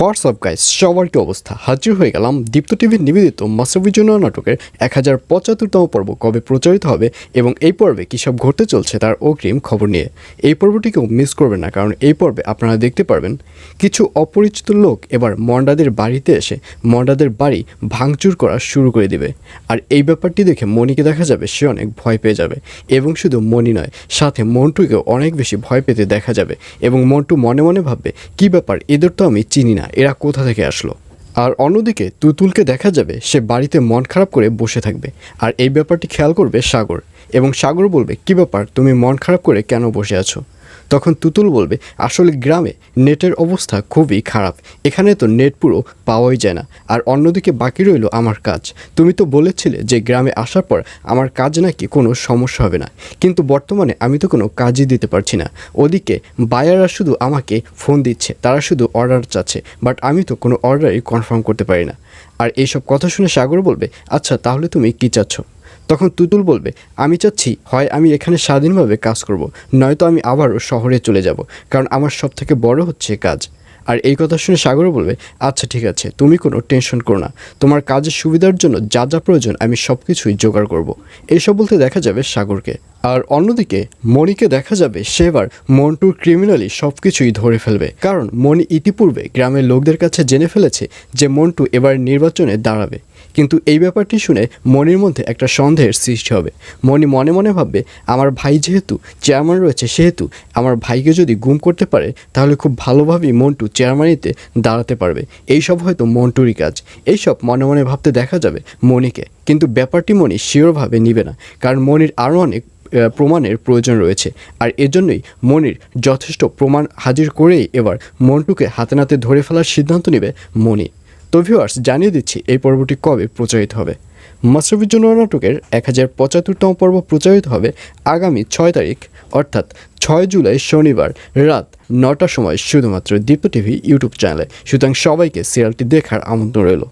WhatsApp guys সবার কি অবস্থা? হাজির হয়ে গেলাম দীপ্ত টিভির নিবেদিত মাসবিজনা নাটকের এক হাজার পঁচাত্তরতম পর্ব, কবে প্রচারিত হবে এবং এই পর্বে কী সব ঘটতে চলছে তার অগ্রিম খবর নিয়ে। এই পর্বটিকেও মিস করবেন না, কারণ এই পর্বে আপনারা দেখতে পারবেন কিছু অপরিচিত লোক এবার মন্ডাদের বাড়িতে এসে মন্ডাদের বাড়ি ভাঙচুর করা শুরু করে দিবে। আর এই ব্যাপারটি দেখে মনিকে দেখা যাবে সে অনেক ভয় পেয়ে যাবে। এবং শুধু মনি নয়, সাথে মন্টুকেও অনেক বেশি ভয় পেতে দেখা যাবে। এবং মন্টু মনে মনে ভাববে, কি ব্যাপার? এদের তো আমি চিনি না। এরা কোথা থেকে আসলো? আর অন্যদিকে তুতুলকে দেখা যাবে সে বাড়িতে মন খারাপ করে বসে থাকবে। আর এই ব্যাপারটি খেয়াল করবে সাগর। এবং সাগর বলবে, কি ব্যাপার? তুমি মন খারাপ করে কেন বসে আছো? তখন তুতুল বলবে, আসলে গ্রামে নেটের অবস্থা খুবই খারাপ। এখানে তো নেট পুরো পাওয়াই যায় না। আর অন্যদিকে বাকি রইল আমার কাজ। তুমি তো বলেছিলে যে গ্রামে আসার পর আমার কাজ নাকি কোনো সমস্যা হবে না। কিন্তু বর্তমানে আমি তো কোনো কাজই দিতে পারছি না। ওদিকে বায়াররা শুধু আমাকে ফোন দিচ্ছে, তারা শুধু অর্ডার চাচ্ছে। বাট আমি তো কোনো অর্ডারই কনফার্ম করতে পারি না। আর এইসব কথা শুনে সাগর বলবে আচ্ছা তাহলে তুমি কী চাচ্ছ? তখন তুতুল বলবে, আমি চাচ্ছি, হয় আমি এখানে স্বাধীনভাবে কাজ করব, নয়তো আমি আবারও শহরে চলে যাব, কারণ আমার সব থেকে বড় হচ্ছে কাজ। আর এই কথা শুনে সাগরও বলবে আচ্ছা ঠিক আছে, তুমি কোনো টেনশন করো না। তোমার কাজের সুবিধার জন্য যা যা প্রয়োজন, আমি সব কিছুই জোগাড় করব। এইসব বলতে দেখা যাবে সাগরকে। আর অন্যদিকে, মণিকে দেখা যাবে সে এবার মন্টুর ক্রিমিনালি সব কিছুই ধরে ফেলবে। কারণ মণি ইতিপূর্বে গ্রামের লোকদের কাছে জেনে ফেলেছে যে মন্টু এবার নির্বাচনে দাঁড়াবে। কিন্তু এই ব্যাপারটি শুনে মনির মধ্যে একটা সন্দেহের সৃষ্টি হবে। মনি মনে মনে ভাববে, আমার ভাই যেহেতু চেয়ারম্যান রয়েছে, সেহেতু আমার ভাইকে যদি গুম করতে পারে, তাহলে খুব ভালোভাবেই মন্টু চেয়ারম্যানিতে দাঁড়াতে পারবে। এইসব হয়তো মন্টুরই কাজ। এইসব মনে মনে ভাবতে দেখা যাবে মনিকে। কিন্তু ব্যাপারটি মনি শিওরভাবে নিবে না, কারণ মনির আরও অনেক প্রমাণের প্রয়োজন রয়েছে। আর এজন্যই মনির যথেষ্ট প্রমাণ হাজির করেই এবার মন্টুকে হাতে নাতে ধরে ফেলার সিদ্ধান্ত নেবে মনি। তো ভিউয়ার্স জানিয়ে দিচ্ছি, এই পর্বটি কবে প্রচারিত হবে? মাস্টারবিজন্য নাটকের এক হাজার পঁচাত্তরতম পর্ব প্রচারিত হবে আগামী ছয় তারিখ, অর্থাৎ ছয় জুলাই শনিবার রাত নটার সময় শুধুমাত্র দীপ্ত টিভি ইউটিউব চ্যানেলে। সুতরাং সবাইকে সিরিয়ালটি দেখার আমন্ত্রণ রইল।